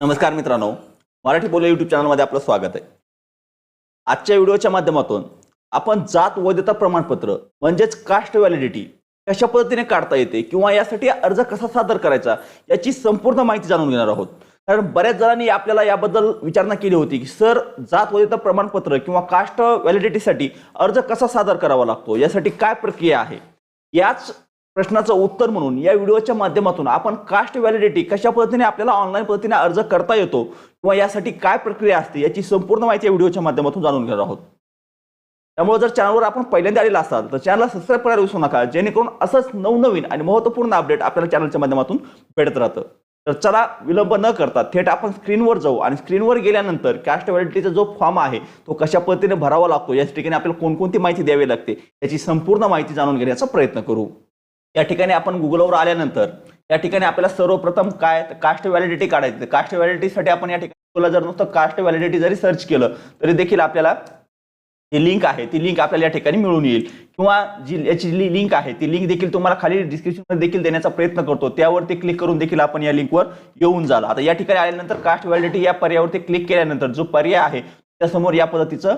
नमस्कार मित्रांनो मराठी बोले यूट्यूब चॅनलमध्ये आपलं स्वागत आहे. आजच्या व्हिडिओच्या माध्यमातून आपण जात वैधता प्रमाणपत्र म्हणजेच कास्ट व्हॅलिडिटी कशा पद्धतीने काढता येते किंवा यासाठी अर्ज कसा सादर करायचा याची संपूर्ण माहिती जाणून घेणार आहोत. कारण बऱ्याच जणांनी आपल्याला याबद्दल विचारणा केली होती की सर जात वैधता प्रमाणपत्र किंवा कास्ट व्हॅलिडिटीसाठी अर्ज कसा सादर करावा लागतो? यासाठी काय प्रक्रिया आहे? याच प्रश्नाचं उत्तर म्हणून या व्हिडिओच्या माध्यमातून आपण कास्ट व्हॅलिडिटी कशा पद्धतीने आपल्याला ऑनलाईन पद्धतीने अर्ज करता येतो किंवा यासाठी काय प्रक्रिया असते याची संपूर्ण माहिती या व्हिडिओच्या माध्यमातून जाणून घेणार आहोत. त्यामुळे जर चॅनलवर आपण पहिल्यांदा आलेला असाल तर चॅनलला सबस्क्राईब करायला विसरू नका जेणेकरून असंच नवनवीन आणि महत्त्वपूर्ण अपडेट आपल्याला चॅनलच्या माध्यमातून भेटत राहतं. तर चला विलंब न करता थेट आपण स्क्रीनवर जाऊ आणि स्क्रीनवर गेल्यानंतर कास्ट व्हॅलिडिटीचा जो फॉर्म आहे तो कशा पद्धतीने भरावा लागतो या ठिकाणी आपल्याला कोणकोणती माहिती द्यावी लागते याची संपूर्ण माहिती जाणून घेण्याचा प्रयत्न करू. या ठिकाणी आपण गुगलवर आल्यानंतर या ठिकाणी आपल्याला सर्वप्रथम काय कास्ट व्हॅलिडिटी काढायची. कास्ट व्हॅलिडिटीसाठी आपण या ठिकाणी तुला जर नुसतं कास्ट व्हॅलिडिटी जरी सर्च केलं तरी देखील आपल्याला जी लिंक आहे. ती लिंक आपल्याला या ठिकाणी मिळून येईल. किंवा जी याची जी लिंक आहे ती लिंक देखील तुम्हाला खाली डिस्क्रिप्शनमध्ये देखील देण्याचा प्रयत्न करतो. त्यावरती क्लिक करून देखील आपण या लिंकवर येऊन जाल. आता या ठिकाणी आल्यानंतर कास्ट व्हॅलिडिटी या पर्यायावरती क्लिक केल्यानंतर जो पर्याय आहे त्यासमोर या पद्धतीचं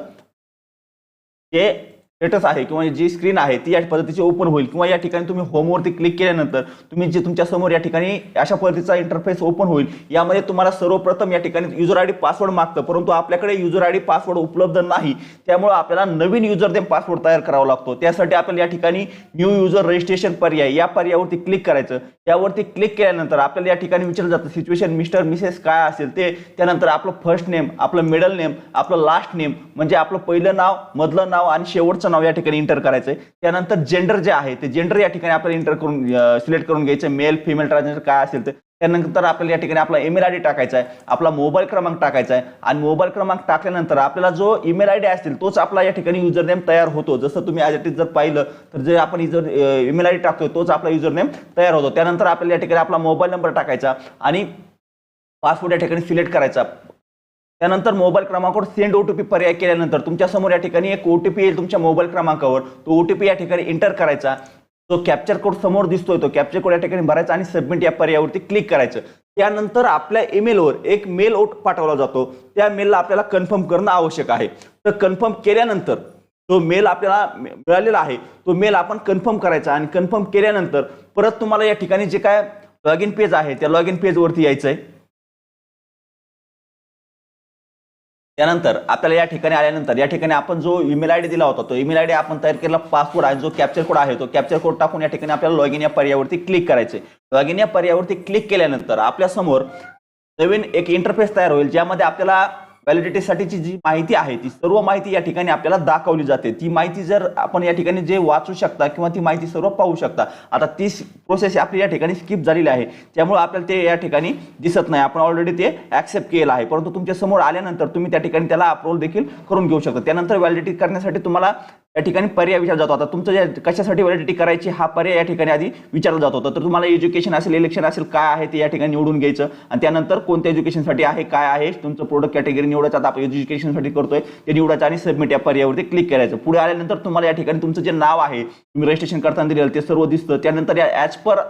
जे स्टेटस आहे किंवा जी स्क्रीन आहे ती या पद्धतीची ओपन होईल किंवा या ठिकाणी तुम्ही होमवरती क्लिक केल्यानंतर तुम्ही जे तुमच्यासमोर या ठिकाणी अशा पद्धतीचा इंटरफेस ओपन होईल. यामध्ये तुम्हाला सर्वप्रथम या ठिकाणी युजर आय डी पासवर्ड मागतं. परंतु आपल्याकडे युजर आय डी पासवर्ड उपलब्ध नाही. त्यामुळे आपल्याला नवीन युजर नेम पासवर्ड तयार करावा लागतो. त्यासाठी आपल्याला या ठिकाणी न्यू युजर रजिस्ट्रेशन पर्याय या पर्यायावरती क्लिक करायचं. त्यावरती क्लिक केल्यानंतर आपल्याला या ठिकाणी विचारलं जातं सिच्युएशन मिस्टर मिसेस काय असेल ते? त्यानंतर आपलं फर्स्ट नेम आपलं मिडल नेम आपलं लास्ट नेम म्हणजे आपलं पहिलं नाव मधलं नाव आणि शेवटचं नाव या ठिकाणी इंटर करायचंय. त्यानंतर जेंडर जे आहे ते जेंडर या ठिकाणी आपल्याला इंटर करून सिलेक्ट करून घ्यायचं मेल फिमेल ट्रान्सजेंडर काय असेल ते. त्यानंतर आपल्याला या ठिकाणी आपला ईमेल आय डी टाकायचा आहे आपला मोबाईल क्रमांक टाकायचा आहे आणि मोबाईल क्रमांक टाकल्यानंतर आपल्याला जो ईमेल आय डी असेल तोच आपला या ठिकाणी युजर नेम तयार होतो. जसं तुम्ही आज जर पाहिलं तर जे आपण युजर ईमेल आय डी टाकतोय तोच आपला युजर नेम तयार होतो. त्यानंतर आपल्याला या ठिकाणी आपला मोबाईल नंबर टाकायचा आणि पासवर्ड या ठिकाणी सिलेक्ट करायचा. त्यानंतर मोबाईल क्रमांकावर सेंड ओ टी पी पर्याय केल्यानंतर तुमच्यासमोर या ठिकाणी एक ओ टी पी येईल तुमच्या मोबाईल क्रमांकावर. तो ओ टी पी या ठिकाणी एंटर करायचा. तो कॅप्चर कोड समोर दिसतोय तो कॅप्चर कोड या ठिकाणी भरायचा आणि सबमिट या पर्यायावरती क्लिक करायचं. त्यानंतर आपल्या ईमेलवर एक मेल ओट पाठवला जातो. त्या मेलला आपल्याला कन्फर्म करणं आवश्यक आहे. तर कन्फर्म केल्यानंतर जो मेल आपल्याला मिळालेला आहे तो मेल आपण कन्फर्म करायचा आणि कन्फर्म केल्यानंतर परत तुम्हाला या ठिकाणी जे काय लॉग इन पेज आहे त्या लॉग इन पेजवरती यायचं आहे त्यानंतर आपल्याला या ठिकाणी आल्यानंतर या ठिकाणी आपण जो ईमेल आय डी दिला होता तो ईमेल आय डी आपण तयार केलेला पासवर्ड आहे जो कॅप्चर कोड आहे तो कॅप्चर कोड टाकून या ठिकाणी आपल्याला लॉग इन या पर्यायावरती क्लिक करायचे. लॉग इन या पर्यायावरती क्लिक केल्यानंतर आपल्यासमोर नवीन एक इंटरफेस तयार होईल ज्यामध्ये आपल्याला व्हॅलिडिटीसाठीची जी माहिती आहे ती सर्व माहिती या ठिकाणी आपल्याला दाखवली जाते. ती माहिती जर आपण या ठिकाणी जे वाचू शकता किंवा ती माहिती सर्व पाहू शकता आता ती प्रोसेस आपली या ठिकाणी स्किप झालेली आहे. त्यामुळे आपल्याला ते या ठिकाणी दिसत नाही. आपण ऑलरेडी ते ऍक्सेप्ट केलं आहे. परंतु तुमच्यासमोर आल्यानंतर तुम्ही त्या ठिकाणी त्याला अप्रूव्हल देखील करून घेऊ शकता. त्यानंतर व्हॅलिडिटी करण्यासाठी तुम्हाला या ठिकाणी पर्याय विचारला जातो. आता तुमचं जे कशासाठी व्हॅलिडिटी करायची हा पर्याय या ठिकाणी आधी विचारला जात. होता तर तुम्हाला एज्युकेशन असेल इलेक्शन असेल काय आहे ते या ठिकाणी निवडून घ्यायचं. आणि त्यानंतर कोणत्या एज्युकेशनसाठी आहे काय आहे तुमचं प्रोडक्ट कॅटेगरी निवडायचं. आता आपण एज्युकेशनसाठी करतोय ते निवडायचं आणि सबमिट या पर्यायावरती क्लिक करायचं. पुढे आल्यानंतर तुम्हाला या ठिकाणी तुमचं जे नाव आहे तुम्ही रजिस्ट्रेशन करताना दिलेलं ते सर्व दिसतं. त्यानंतर या ॲज पर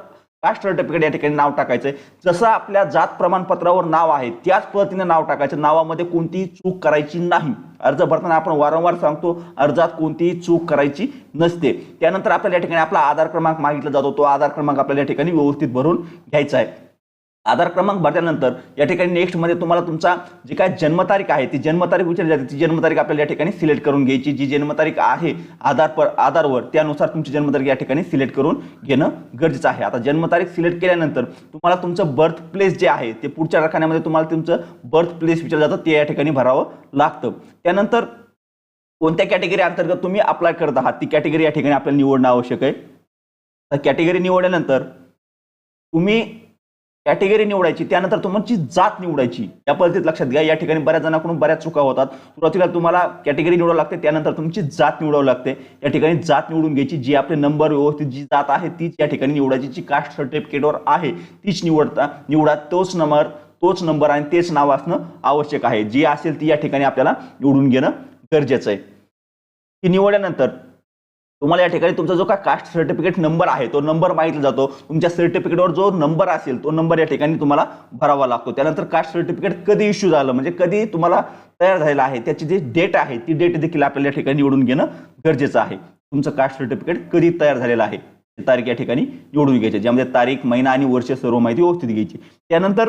कास्ट सर्टिफिकेट या ठिकाणी नाव टाकायचं आहे जसं आपल्या जात प्रमाणपत्रावर नाव आहे त्याच पद्धतीने नाव टाकायचं. नावामध्ये कोणतीही चूक करायची नाही. अर्ज भरताना आपण वारंवार सांगतो अर्जात कोणतीही चूक करायची नसते. त्यानंतर आपल्याला या ठिकाणी आपला आधार क्रमांक मागितला जातो तो आधार क्रमांक आपल्याला या ठिकाणी व्यवस्थित भरून घ्यायचा आहे. आधार क्रमांक भरल्यानंतर या ठिकाणी नेक्स्टमध्ये तुम्हाला तुमचा जी काय जन्मतारीख आहे ती जन्मतारीख विचारली जाते. ती जन्मतारीख आपल्याला या ठिकाणी सिलेक्ट करून घ्यायची. जी जन्मतारीख आहे आधार पर आधारवर त्यानुसार तुमची जन्मतारीख या ठिकाणी सिलेक्ट करून घेणं गरजेचं आहे. आता जन्मतारीख सिलेक्ट केल्यानंतर तुम्हाला तुमचं बर्थ प्लेस जे आहे ते पुढच्या रखान्यामध्ये तुम्हाला तुमचं बर्थ प्लेस विचारलं जातं. ते या ठिकाणी भरावं लागतं. त्यानंतर कोणत्या कॅटेगरी अंतर्गत तुम्ही अप्लाय करत आहात ती कॅटेगरी या ठिकाणी आपल्याला निवडणं आवश्यक आहे. तर कॅटेगरी निवडल्यानंतर तुम्ही कॅटेगरी निवडायची त्यानंतर तुमची जात निवडायची. या पद्धतीत लक्षात घ्या या ठिकाणी बऱ्याच जणांकडून बऱ्याच चुका होतात. सुरुवातीला तुम्हाला कॅटेगरी निवडावं लागते त्यानंतर तुमची जात निवडावं लागते. या ठिकाणी जात निवडून घ्यायची जी आपले नंबर व्यवस्थित जी जात आहे तीच या ठिकाणी निवडायची. जी कास्ट सर्टिफिकेटवर आहे तीच निवडता निवडा. तोच नंबर तोच नंबर आणि तेच नाव असणं आवश्यक आहे. जी असेल ती या ठिकाणी आपल्याला निवडून घेणं गरजेचं आहे. ती निवडल्यानंतर तुम्हाला या ठिकाणी तुमचा जो का कास्ट सर्टिफिकेट नंबर आहे तो नंबर माहिती जातो. तुमच्या सर्टिफिकेटवर जो नंबर असेल तो नंबर या ठिकाणी तुम्हाला भरावा लागतो. त्यानंतर कास्ट सर्टिफिकेट कधी इश्यू झालं? म्हणजे कधी तुम्हाला तयार झालेलं आहे? त्याची जी डेट आहे ती डेट देखील आपल्याला या ठिकाणी निवडून घेणं गरजेचं आहे. तुमचं कास्ट सर्टिफिकेट कधी तयार झालेलं आहे? ती तारीख या ठिकाणी निवडून घ्यायची. ज्यामध्ये तारीख महिना आणि वर्ष सर्व माहिती व्यवस्थित घ्यायची. त्यानंतर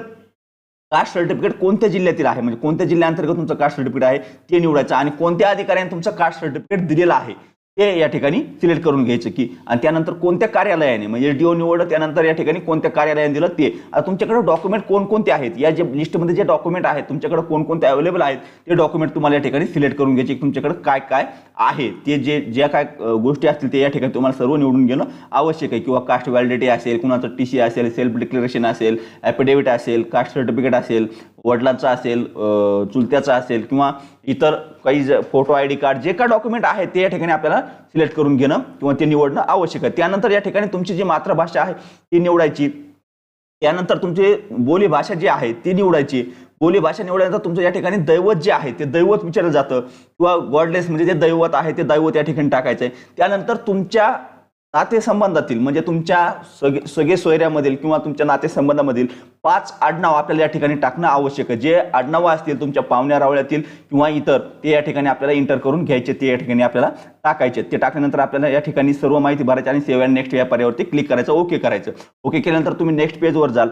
कास्ट सर्टिफिकेट कोणत्या जिल्ह्यातील आहे? म्हणजे कोणत्या जिल्ह्याअंतर्गत तुमचं कास्ट सर्टिफिकेट आहे ते निवडायचं आणि कोणत्या अधिकाऱ्याने तुमचं कास्ट सर्टिफिकेट दिलेलं आहे? ते या ठिकाणी सिलेक्ट करून घ्यायचं की आणि त्यानंतर कोणत्या कार्यालयाने म्हणजे डीओ निवडलं त्यानंतर या ठिकाणी कोणत्या कार्यालयाने दिलं ते. आता तुमच्याकडे डॉक्युमेंट कोणकोणते आहेत? या जे लिस्टमध्ये जे डॉक्युमेंट आहेत तुमच्याकडे कोणकोणते अवेलेबल आहेत ते डॉक्युमेंट तुम्हाला या ठिकाणी सिलेक्ट करून घ्यायचे की तुमच्याकडे काय काय आहे? ते जे ज्या काय गोष्टी असतील ते या ठिकाणी तुम्हाला सर्व निवडून घेणं आवश्यक आहे. किंवा कास्ट व्हॅलिडिटी असेल कुणाचं टी सी असेल सेल्फ डिक्लेरेशन असेल ॲफिडेविट असेल कास्ट सर्टिफिकेट असेल वडिलांचा असेल चुलत्याचा असेल किंवा इतर काही फोटो आय डी कार्ड जे काय डॉक्युमेंट आहे ते या ठिकाणी आपल्याला सिलेक्ट करून घेणं किंवा ते निवडणं आवश्यक आहे. त्यानंतर या ठिकाणी तुमची जी मातृभाषा आहे ती निवडायची. त्यानंतर तुमची बोलीभाषा जी आहे ती निवडायची. बोलीभाषा निवडल्यानंतर तुमचं या ठिकाणी दैवत जे आहे ते दैवत विचारलं जातं. किंवा गॉडलेस म्हणजे जे दैवत आहे ते दैवत या ठिकाणी टाकायचं आहे त्यानंतर तुमच्या नातेसंबंधातील म्हणजे तुमच्या सगे सगळे सोयऱ्यामधील किंवा तुमच्या नातेसंबंधामधील पाच आडनाव आपल्याला या ठिकाणी टाकणं आवश्यक आहे. जे आडनावं असतील तुमच्या पाहुण्या रावळ्यातील किंवा इतर ते या ठिकाणी आपल्याला इंटर करून घ्यायचे ते या ठिकाणी आपल्याला टाकायचे. ते टाकल्यानंतर आपल्याला या ठिकाणी सर्व माहिती भरायची आणि सेव्ह नेक्स्ट या पर्यावरती क्लिक करायचं ओके करायचं. ओके केल्यानंतर तुम्ही नेक्स्ट पेजवर जाल.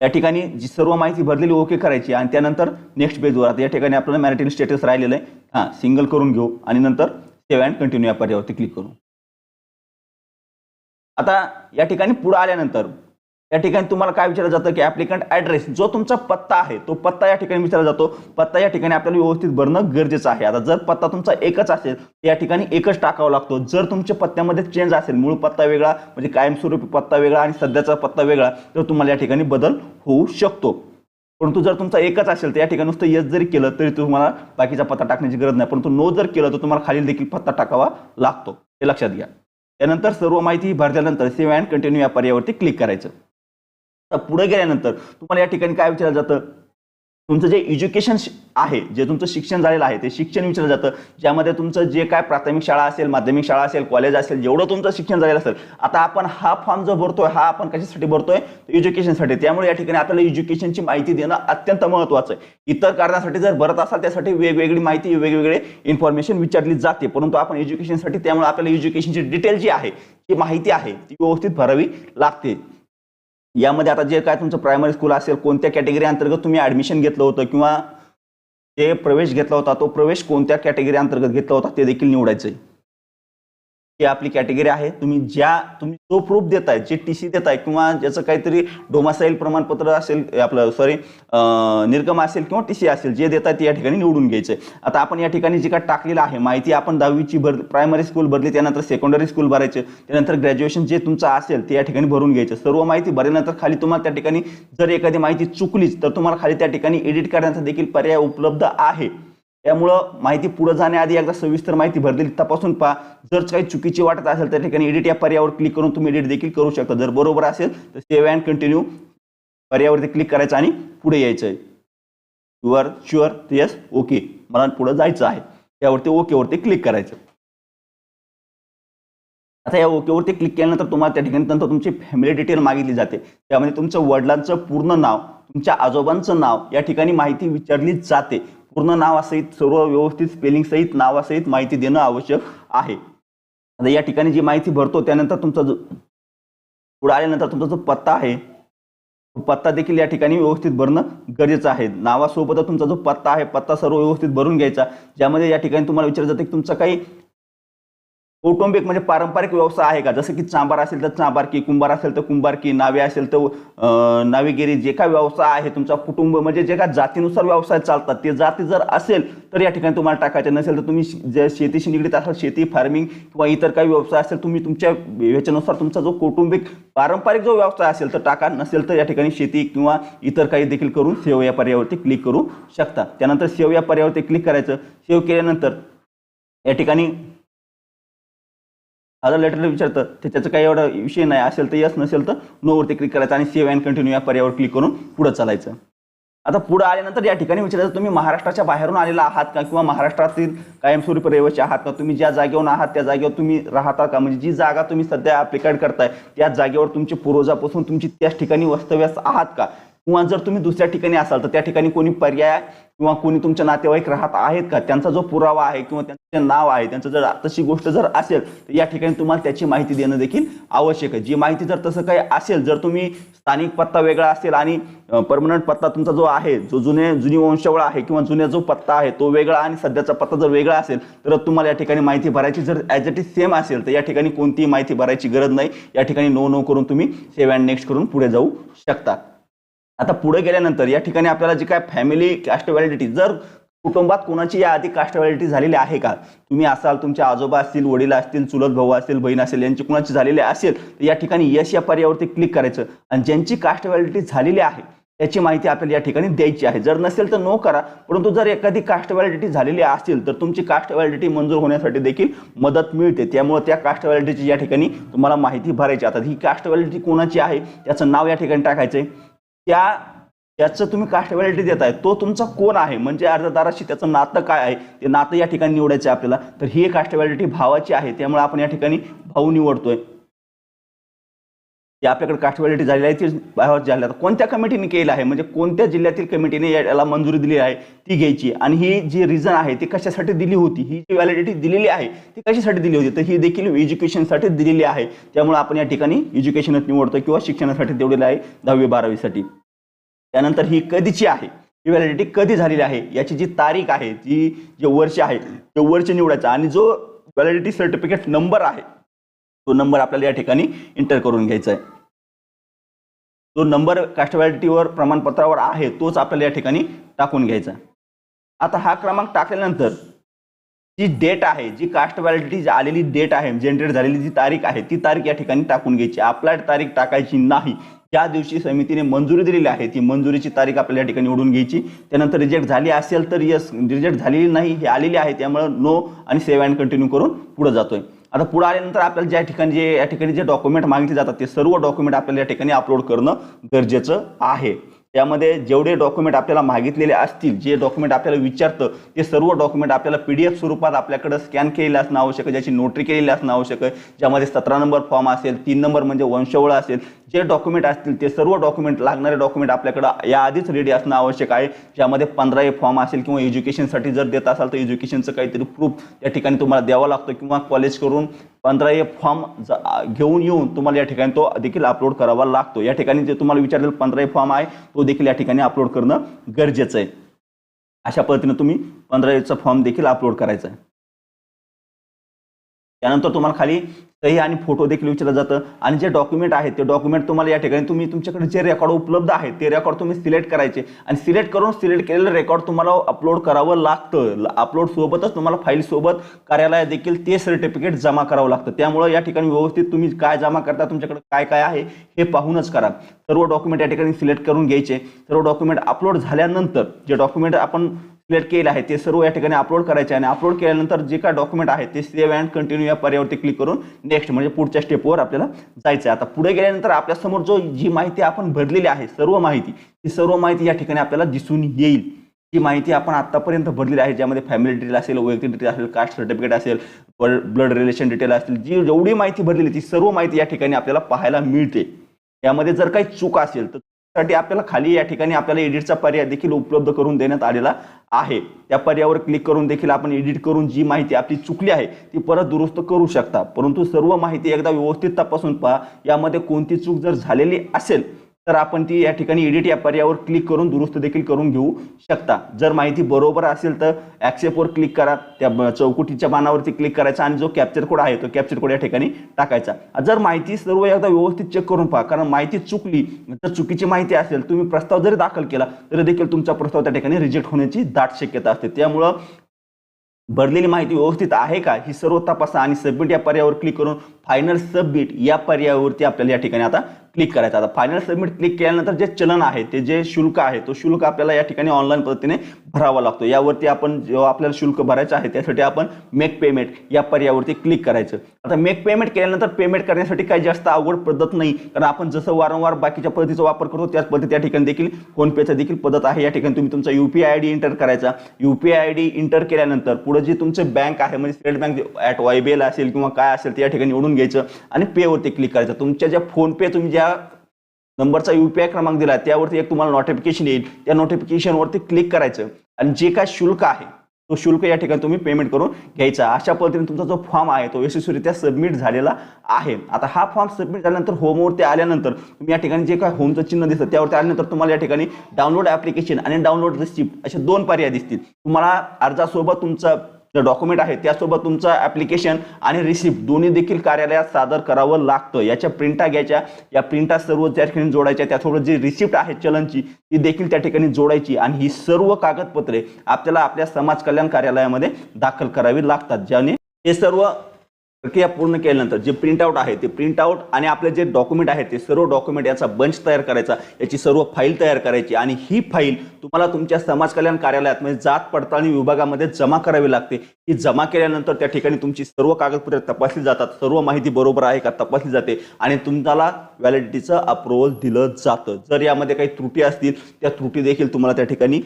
या ठिकाणी जी सर्व माहिती भरलेली ओके करायची आणि त्यानंतर नेक्स्ट पेजवर आता या ठिकाणी आपल्याला मॅरिटल स्टेटस राहिलेलं आहे. हां सिंगल करून घेऊ आणि नंतर सेव्ह अँड कंटिन्यू या पर्यावरती क्लिक करू. आता या ठिकाणी पुढे आल्यानंतर या ठिकाणी तुम्हाला काय विचारलं जातं की ॲप्लिकंट ऍड्रेस जो तुमचा पत्ता आहे तो पत्ता या ठिकाणी विचारला जातो. पत्ता या ठिकाणी आपल्याला व्यवस्थित भरणं गरजेचं आहे. आता जर पत्ता तुमचा एकच असेल तर या ठिकाणी एकच टाकावा लागतो. जर तुमच्या पत्त्यामध्ये चेंज असेल मूळ पत्ता वेगळा म्हणजे कायमस्वरूपी पत्ता वेगळा आणि सध्याचा पत्ता वेगळा तर तुम्हाला या ठिकाणी बदल होऊ शकतो. परंतु जर तुमचा एकच असेल तर या ठिकाणी नुसतं यस जरी केलं तरी तुम्हाला बाकीचा पत्ता टाकण्याची गरज नाही. परंतु नो जर केलं तर तुम्हाला खालील देखील पत्ता टाकावा लागतो. हे लक्षात घ्या. त्यानंतर सर्व माहिती भरल्यानंतर सेव्ह अँड कंटिन्यू या पर्यावरती क्लिक करायचं. तर पुढे गेल्यानंतर तुम्हाला या ठिकाणी काय विचारलं जातं? तुमचं जे एज्युकेशन आहे जे तुमचं शिक्षण झालेलं आहे ते शिक्षण विचारलं जातं. ज्यामध्ये तुमचं जे काय प्राथमिक शाळा असेल माध्यमिक शाळा असेल कॉलेज असेल जेवढं तुमचं शिक्षण झालेलं असेल आता आपण हा फॉर्म जो भरतोय हा आपण कशासाठी भरतोय? एज्युकेशनसाठी त्यामुळे या ठिकाणी आपल्याला एज्युकेशनची माहिती देणं अत्यंत महत्त्वाचं आहे. इतर कारणासाठी जर भरत असाल त्यासाठी वेगवेगळी माहिती वेगवेगळे इन्फॉर्मेशन विचारली जाते. परंतु आपण एज्युकेशनसाठी त्यामुळे आपल्याला एज्युकेशनची डिटेल जी आहे जी माहिती आहे ती व्यवस्थित भरावी लागते. यामध्ये आता जे काय तुमचं प्रायमरी स्कूल असेल कोणत्या कॅटेगरी अंतर्गत तुम्ही ॲडमिशन घेतलं होतं किंवा जे प्रवेश घेतला होता तो प्रवेश कोणत्या कॅटेगरी अंतर्गत घेतला होता ते देखील निवडायचं आहे ही आपली कॅटेगरी आहे. तुम्ही ज्या तुम्ही जो प्रूफ देताय जे टी सी देताय किंवा ज्याचं काहीतरी डोमासाईल प्रमाणपत्र असेल आपलं सॉरी निर्गम असेल किंवा टी सी असेल जे देताय ते या ठिकाणी निवडून घ्यायचं आहे आता आपण या ठिकाणी जे काय टाकलेलं आहे माहिती आपण दहावीची भर प्रायमरी स्कूल भरली त्यानंतर सेकंडरी स्कूल भरायचे त्यानंतर ग्रॅज्युएशन जे तुमचं असेल ते या ठिकाणी भरून घ्यायचं. सर्व माहिती भरल्यानंतर खाली तुम्हाला त्या ठिकाणी जर एखादी माहिती चुकलीच तर तुम्हाला खाली त्या ठिकाणी एडिट करण्याचा देखील पर्याय उपलब्ध आहे. त्यामुळं माहिती पुढे जाण्याआधी एकदा सविस्तर माहिती भरलेली तपासून पहा. जर काही चुकीची वाटत असेल त्या ठिकाणी एडिट या पर्यावर क्लिक करून तुम्ही एडिट देखील करू शकता. जर बरोबर असेल तर सेव्ह अँड कंटिन्यू पर्यावरती क्लिक करायचं आणि पुढे यायचं आहे you are sure yes okay मला पुढे जायचं आहे. त्यावरती ओकेवरती क्लिक करायचं. आता या ओकेवरती क्लिक केल्यानंतर तुम्हाला त्या ठिकाणी नंतर तुमची फॅमिली डिटेल मागितली जाते. त्यामध्ये तुमचं वडिलांचं पूर्ण नाव तुमच्या आजोबांचं नाव या ठिकाणी माहिती विचारली जाते. पूर्ण नावासहित सर्व व्यवस्थित स्पेलिंग सहित नावासहित माहिती देणं आवश्यक आहे. आता या ठिकाणी जी माहिती भरतो त्यानंतर तुमचा जो पुढे आल्यानंतर तुमचा जो पत्ता आहे तो पत्ता देखील या ठिकाणी व्यवस्थित भरणं गरजेचं आहे. नावासोबत तुमचा जो पत्ता आहे पत्ता सर्व व्यवस्थित भरून घ्यायचा. ज्यामध्ये या ठिकाणी तुम्हाला विचारलं जातं की तुमचा काही कौटुंबिक म्हणजे पारंपरिक व्यवसाय आहे का? जसं की चांबार असेल तर चांबारकी कुंभार असेल तर कुंभारकी नावे असेल तर नावेगिरी जे काय व्यवसाय आहे तुमचा कुटुंब म्हणजे जे काय जातीनुसार व्यवसाय चालतात ते जाती जर असेल तर या ठिकाणी तुम्हाला टाकायचे नसेल तर तुम्ही जे शेतीशी निगडीत असाल शेती फार्मिंग किंवा इतर काही व्यवसाय असेल तुम्ही तुमच्या ह्याच्यानुसार तुमचा जो कौटुंबिक पारंपरिक जो व्यवसाय असेल तर टाका नसेल तर या ठिकाणी शेती किंवा इतर काही देखील करून सेव या पर्यावरती क्लिक करू शकता. त्यानंतर सेव या पर्यावरती क्लिक करायचं. सेव्ह केल्यानंतर या ठिकाणी आता लेटर विचारतं ते त्याचं काही एवढा विषय नाही असेल तर यस नसेल तर नोवरती क्लिक करायचं आणि सेव्ह अँड कंटिन्यू या पर्यावर क्लिक करून पुढं चालायचं. आता पुढं आल्यानंतर या ठिकाणी विचारायचं तुम्ही महाराष्ट्राच्या बाहेरून आलेला आहात का? किंवा महाराष्ट्रातील कायमस्वरूपी रहिवासी आहात का? तुम्ही ज्या जागेवर आहात त्या जागेवर तुम्ही राहता का? म्हणजे जी जागा तुम्ही सध्या ऍप्लिकेट करताय त्या जागेवर तुमचे पूर्वजापासून तुमची त्याच ठिकाणी वास्तव्यास आहात का? किंवा जर तुम्ही दुसऱ्या ठिकाणी असाल तर त्या ठिकाणी कोणी पर्याय किंवा कोणी तुमच्या नातेवाईक राहत आहेत का? त्यांचा जो पुरावा आहे किंवा त्यांचे नाव आहे त्यांचं जर तशी गोष्ट जर असेल तर या ठिकाणी तुम्हाला त्याची माहिती देणं देखील आवश्यक आहे. जी माहिती जर तसं काही असेल जर तुम्ही स्थानिक पत्ता वेगळा असेल आणि परमनंट पत्ता तुमचा जो आहे जो जुने जुनी वंशावळ आहे किंवा जुन्या जो पत्ता आहे तो वेगळा आणि सध्याचा पत्ता जर वेगळा असेल तर तुम्हाला या ठिकाणी माहिती भरायची जर ॲज इट इज सेम असेल तर या ठिकाणी कोणतीही माहिती भरायची गरज नाही. या ठिकाणी नो नो करून तुम्ही सेव्ह अँड नेक्स्ट करून पुढे जाऊ शकता. आता पुढे गेल्यानंतर या ठिकाणी आपल्याला जी काय फॅमिली कास्ट व्हॅलिडिटी जर कुटुंबात कोणाची या आधी कास्ट व्हॅलिडिटी झालेली आहे का? तुम्ही असाल तुमचे आजोबा असतील वडील असतील चुलत भाऊ असतील बहीण असेल यांची कुणाची झालेली असेल तर या ठिकाणी यश या पर्यावरती क्लिक करायचं. आणि ज्यांची कास्ट व्हॅलिडिटी झालेली आहे त्याची माहिती आपल्याला या ठिकाणी द्यायची आहे. जर नसेल तर नो करा परंतु जर एखादी कास्ट व्हॅलिडिटी झालेली असेल तर तुमची कास्ट व्हॅलिडिटी मंजूर होण्यासाठी देखील मदत मिळते. त्यामुळे त्या कास्ट व्हॅलिडिटीची या ठिकाणी तुम्हाला माहिती भरायची आता ही कास्ट व्हॅलिडिटी कोणाची आहे? त्याचं नाव या ठिकाणी टाकायचं आहे त्या त्याचं तुम्ही कास्ट व्हॅलिडिटी आहे तो तुमचा कोण आहे? म्हणजे अर्जदाराशी त्याचं नातं काय आहे? ते नातं या ठिकाणी निवडायचं आहे आपल्याला. तर ही एक कास्ट व्हॅलिडिटी भावाची आहे. त्यामुळे आपण या ठिकाणी भाऊ निवडतोय. की आपल्याकडे कास्ट झालेली आहे ती भावाची झाली. आता कोणत्या कमिटीने केलं आहे? म्हणजे कोणत्या जिल्ह्यातील कमिटीने याला मंजुरी दिली आहे ती घ्यायची. आणि ही जी रिझन आहे ती कशासाठी दिली होती? ही जी व्हॅलिडिटी दिलेली आहे ती कशासाठी दिली होती? तर ही देखील एज्युकेशनसाठी दिलेली आहे. त्यामुळे आपण या ठिकाणी एज्युकेशनच निवडतो किंवा शिक्षणासाठी दिलेलं आहे दहावी बारावीसाठी. त्यानंतर ही कधीची आहे? ही व्हॅलिडिटी कधी झालेली आहे? याची जी तारीख आहे जी जे वर्ष आहे ते वर्ष निवडायचं. आणि जो व्हॅलिडिटी सर्टिफिकेट नंबर आहे तो नंबर आपल्याला या ठिकाणी एंटर करून घ्यायचा आहे. जो नंबर कास्ट प्रमाणपत्रावर आहे तोच आपल्याला या ठिकाणी टाकून घ्यायचा आता हा क्रमांक टाकल्यानंतर जी डेट आहे जी कास्ट व्हॅलिडिटी जी आलेली डेट आहे जनरेट झालेली जी तारीख आहे ती तारीख या ठिकाणी टाकून घ्यायची. अप्लाइड तारीख टाकायची नाही. ज्या दिवशी समितीने मंजुरी दिलेली आहे ती मंजुरीची तारीख आपल्याला या ठिकाणी निवडून घ्यायची. त्यानंतर रिजेक्ट झाली असेल तर यस रिजेक्ट झालेली नाही हे आलेली आहे त्यामुळे नो आणि सेव्ह अँड कंटिन्यू करून पुढे जातोय. आता पुढे आल्यानंतर आपल्याला ज्या ठिकाणी जे या ठिकाणी जे डॉक्युमेंट मागितले जातात ते सर्व डॉक्युमेंट आपल्याला या ठिकाणी अपलोड करणं गरजेचं आहे. त्यामध्ये जेवढे डॉक्युमेंट आपल्याला मागितलेले असतील जे डॉक्युमेंट आपल्याला विचारतं ते सर्व डॉक्युमेंट आपल्याला पी डी एफ स्वरूपात आपल्याकडं स्कॅन केलेलं असणं आवश्यक आहे. ज्याची नोटरी केलेली असणं आवश्यक आहे. ज्यामध्ये सतरा नंबर फॉर्म असेल तीन नंबर म्हणजे वंशवळ असेल जे डॉक्युमेंट असतील ते सर्व डॉक्युमेंट लागणारे डॉक्युमेंट आपल्याकडं याआधीच रेडी असणं आवश्यक आहे. ज्यामध्ये पंधरा ए फॉर्म असेल किंवा एज्युकेशनसाठी जर देत असाल तर एज्युकेशनचं काहीतरी प्रूफ त्या ठिकाणी तुम्हाला द्यावा लागतो किंवा कॉलेज करून पंधरा ए फॉर्म घेऊन येऊन तुम्हाला या ठिकाणी तो देखील अपलोड करावा लागतो. या ठिकाणी जे तुम्हाला विचारलेलं पंधरा ए फॉर्म आहे तो देखील या ठिकाणी अपलोड करणं गरजेचं आहे. अशा पद्धतीने तुम्ही पंधरा एचा फॉर्म देखील अपलोड करायचा आहे. त्यानंतर तुम्हाला खाली सही आणि फोटो देखील विचारलं जातं. आणि जे डॉक्युमेंट आहेत ते डॉक्युमेंट तुम्हाला या ठिकाणी तुम्ही तुमच्याकडे जे रेकॉर्ड उपलब्ध आहे ते रेकॉर्ड तुम्ही सिलेक्ट करायचे. आणि सिलेक्ट करून सिलेक्ट केलेलं रेकॉर्ड तुम्हाला अपलोड करावं लागतं. अपलोड सोबतच तुम्हाला फाईल सोबत कार्यालयात देखील ते सर्टिफिकेट जमा करावं लागतं. त्यामुळे या ठिकाणी व्यवस्थित तुम्ही काय जमा करता तुमच्याकडे काय काय आहे हे पाहूनच करा. सर्व डॉक्युमेंट या ठिकाणी सिलेक्ट करून घ्यायचे. सर्व डॉक्युमेंट अपलोड झाल्यानंतर जे डॉक्युमेंट आपण सिलेक्ट केलं आहे ते सर्व या ठिकाणी अपलोड करायचे आणि अपलोड केल्यानंतर जे काय डॉक्युमेंट आहे ते सेव्ह अँड कंटिन्यू या पर्यावरती क्लिक करून नेक्स्ट म्हणजे पुढच्या स्टेपवर आपल्याला जायचं आहे आता पुढे गेल्यानंतर आपल्यासमोर जो जी माहिती आपण भरलेली आहे सर्व माहिती ती सर्व माहिती या ठिकाणी आपल्याला दिसून येईल. जी माहिती आपण आतापर्यंत भरलेली आहे ज्यामध्ये फॅमिली डिटेल असेल वैयक्तिक डिटेल असेल कास्ट सर्टिफिकेट असेल ब्लड रिलेशन डिटेल असतील जी जेवढी माहिती भरलेली ती सर्व माहिती या ठिकाणी आपल्याला पाहायला मिळते. यामध्ये जर काही चूक असेल तर साठी आपल्याला खाली या ठिकाणी आपल्याला एडिटचा पर्याय देखील उपलब्ध करून देण्यात आलेला आहे. त्या पर्यायावर क्लिक करून देखील आपण एडिट करून जी माहिती आपली चुकली आहे ती परत दुरुस्त करू शकता. परंतु सर्व माहिती एकदा व्यवस्थित तपासून पहा. यामध्ये कोणती चूक जर झालेली असेल तर आपण ती या ठिकाणी एडिट या पर्यायावर क्लिक करून दुरुस्त देखील करून घेऊ शकता. जर माहिती बरोबर असेल तर ॲक्सेपवर क्लिक करा. त्या चौकटीच्या बाणावरती क्लिक करायचा आणि जो कॅप्चर कोड आहे तो कॅप्चर कोड या ठिकाणी टाकायचा. जर माहिती सर्व एकदा व्यवस्थित चेक करून पहा कारण माहिती चुकली जर चुकीची माहिती असेल तुम्ही प्रस्ताव जरी दाखल केला तरी देखील तुमचा प्रस्ताव त्या ठिकाणी रिजेक्ट होण्याची दाट शक्यता असते. त्यामुळं भरलेली माहिती व्यवस्थित आहे का ही सर्व तपासा आणि सबमिट या पर्यायावर क्लिक करून फायनल सबमिट या पर्यायावरती आपल्याला या ठिकाणी आता क्लिक करायचा. आता फायनल सबमिट क्लिक केल्यानंतर जे चलन आहे ते जे शुल्क आहे तो शुल्क आपल्याला या ठिकाणी ऑनलाईन पद्धतीने भरावा लागतो. यावरती आपण जेव्हा आपल्याला शुल्क भरायचं आहे त्यासाठी आपण मेक पेमेंट या पर्यायावरती क्लिक करायचं. आता मेक पेमेंट केल्यानंतर पेमेंट करण्यासाठी काही जास्त अवघड पद्धत नाही. कारण आपण जसं वारंवार बाकीच्या पद्धतीचा वापर करतो त्याच पद्धती या ठिकाणी देखील फोनपेचा देखील पद्धत आहे. या ठिकाणी तुम्ही तुमचा युपीआय आय डी एंटर करायचा. युपीआय आय डी एंटर केल्यानंतर पुढे जे तुमचे बँक आहे म्हणजे स्टेट बँक ॲट वायबीएल असेल किंवा काय असेल ते या ठिकाणी निवडून घ्यायचं आणि पेवरती क्लिक करायचं. तुमच्या ज्या फोनपे तुम्ही त्या नंबरचा यू पी आय क्रमांक दिला त्यावरती एक तुम्हाला नोटिफिकेशन येईल. त्या नोटिफिकेशनवरती क्लिक करायचं आणि जे काय शुल्क आहे तो शुल्क या ठिकाणी तुम्ही पेमेंट करून घ्यायचा. अशा पद्धतीने तुमचा जो फॉर्म आहे तो यशस्वीरित्या सबमिट झालेला आहे. आता हा फॉर्म सबमिट झाल्यानंतर होमवरती आल्यानंतर तुम्ही या ठिकाणी जे काय होमचं चिन्ह दिसतं त्यावरती आल्यानंतर तुम्हाला या ठिकाणी डाउनलोड ॲप्लिकेशन आणि डाउनलोड रिसिप्ट असे दोन पर्याय दिसतील. तुम्हाला अर्जासोबत तुमचा डॉक्युमेंट आहे त्यासोबत तुमचं ॲप्लिकेशन आणि रिसिप्ट दोन्ही देखील कार्यालयात सादर करावं लागतं. याच्या प्रिंटा घ्यायच्या या प्रिंटा सर्व त्या ठिकाणी जोडायच्या त्यासोबत जी रिसिप्ट आहे चलनची ती देखील त्या ठिकाणी जोडायची आणि ही सर्व कागदपत्रे आपल्याला आपल्या समाज कल्याण कार्यालयामध्ये दाखल करावी लागतात ज्याने हे सर्व प्रक्रिया पूर्ण केल्यानंतर जे प्रिंटआउट आहे ते प्रिंटआउट आणि आपले जे डॉक्युमेंट आहे ते सर्व डॉक्युमेंट याचा बंच तयार करायचा याची सर्व फाईल तयार करायची आणि ही फाईल तुम्हाला तुमच्या समाज कल्याण कार्यालयात म्हणजे जात पडताळणी विभागामध्ये जमा करावी लागते. ही जमा केल्यानंतर त्या ठिकाणी तुमची सर्व कागदपत्रे तपासली जातात सर्व माहिती बरोबर आहे का तपासली जाते आणि तुम्हाला व्हॅलिडिटीचं अप्रुव्हल दिलं जातं. जर यामध्ये काही त्रुटी असतील त्या त्रुटी देखील तुम्हाला त्या ठिकाणी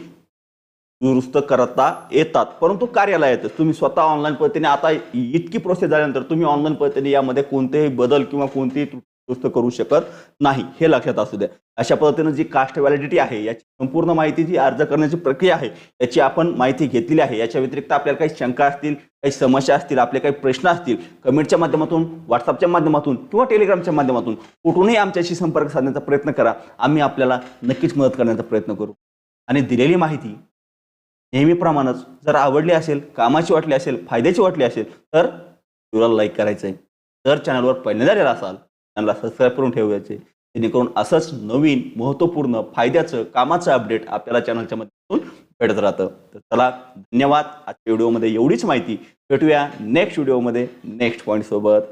दुरुस्त करता येतात. परंतु कार्यालयातच तुम्ही स्वतः ऑनलाईन पद्धतीने आता इतकी प्रोसेस झाल्यानंतर तुम्ही ऑनलाईन पद्धतीने यामध्ये कोणतेही बदल किंवा कोणतीही दुरुस्त करू शकत नाही हे लक्षात असू द्या. अशा पद्धतीनं जी कास्ट व्हॅलिडिटी आहे याची संपूर्ण माहिती जी अर्ज करण्याची प्रक्रिया आहे याची आपण माहिती घेतलेली आहे. याच्या व्यतिरिक्त आपल्याला काही शंका असतील काही समस्या असतील आपले काही प्रश्न असतील कमेंटच्या माध्यमातून व्हॉट्सअपच्या माध्यमातून किंवा टेलिग्रामच्या माध्यमातून कुठूनही आमच्याशी संपर्क साधण्याचा प्रयत्न करा. आम्ही आपल्याला नक्कीच मदत करण्याचा प्रयत्न करू. आणि दिलेली माहिती नेहमीप्रमाणेच जर आवडली असेल कामाची वाटली असेल फायद्याची वाटली असेल तर व्हिडिओला लाईक करायचं आहे जर चॅनलवर पहिल्यांदा आलेला असाल चॅनलला सबस्क्राईब करून ठेवायचे. जेणेकरून असंच नवीन महत्त्वपूर्ण फायद्याचं कामाचं अपडेट आपल्याला चॅनलच्या माध्यमातून भेटत राहतं. तर चला धन्यवाद. आजच्या व्हिडिओमध्ये एवढीच माहिती. भेटूया नेक्स्ट व्हिडिओमध्ये नेक्स्ट पॉईंटसोबत